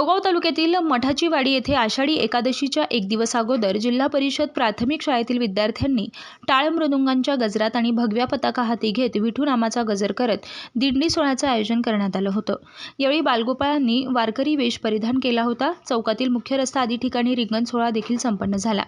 शेवगाव तालुक्यातील मठाची वाडी येथे आषाढी एकादशीच्या एक दिवस अगोदर जिल्हा परिषद प्राथमिक शाळेतील विद्यार्थ्यांनी टाळ मृदुंगांच्या गजरात आणि भगव्या पताका हाती घेत विठू नामाचा गजर करत दिंडी सोहळ्याचं आयोजन करण्यात आलं होतं. यावेळी बालगोपाळांनी वारकरी वेश परिधान केला होता. चौकातील मुख्य रस्ता आदी ठिकाणी रिंगण सोहळा देखील संपन्न झाला.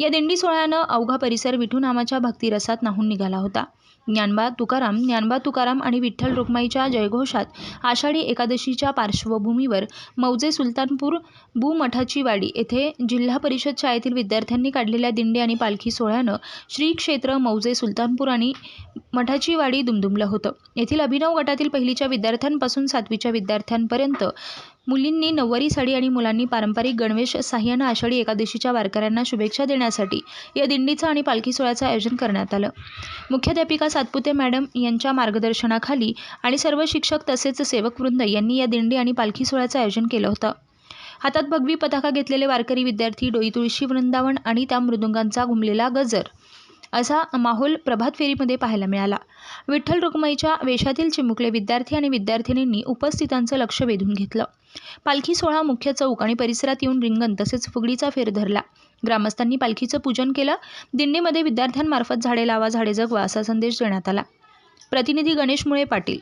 या दिंडी सोहळ्यानं अवघा परिसर विठू नामाच्या भक्तिरसात नाहून निघाला होता. ज्ञानबा तुकाराम ज्ञानबा तुकाराम आणि विठ्ठल रुक्माईच्या जयघोषात आषाढी एकादशीच्या पार्श्वभूमीवर मौजे सुलतानपूर भूमठाची वाडी येथे जिल्हा परिषद शाळेतील विद्यार्थ्यांनी काढलेल्या दिंडी आणि पालखी सोहळ्यानं श्री क्षेत्र मौजे सुलतानपूर आणि मठाची वाडी दुमदुमलं होतं. येथील अभिनव गटातील पहिलीच्या विद्यार्थ्यांपासून सातवीच्या विद्यार्थ्यांपर्यंत मुलींनी नऊवारी साडी आणि मुलांनी पारंपरिक गणवेश साह्यानं आषाढी एकादशीच्या वारकऱ्यांना शुभेच्छा देण्यासाठी या दिंडीचं आणि पालखी सोहळ्याचं आयोजन करण्यात आलं. मुख्याध्यापिका सातपुते मॅडम यांच्या मार्गदर्शनाखाली आणि सर्व शिक्षक तसेच सेवकवृंद यांनी या दिंडी आणि पालखी सोहळ्याचं आयोजन केलं होतं. हातात भगवी पताका घेतलेले वारकरी विद्यार्थी डोई तुळशी वृंदावन आणि त्या मृदुंगांचा घुमलेला गजर. असा माहोल प्रभात फेरीमध्ये पाहायला मिळाला. विठ्ठल रुक्माईच्या वेशातील चिमुकले विद्यार्थी आणि विद्यार्थिनींनी उपस्थितांचं लक्ष वेधून घेतलं. पालखी सोहळा मुख्य चौक आणि परिसरात येऊन रिंगण तसेच फुगडीचा फेर धरला. ग्रामस्थांनी पालखीचं पूजन केलं. दिंडीमध्ये विद्यार्थ्यांमार्फत झाडे लावा झाडे जगवा असा संदेश देण्यात आला. प्रतिनिधी गणेश मुळे पाटील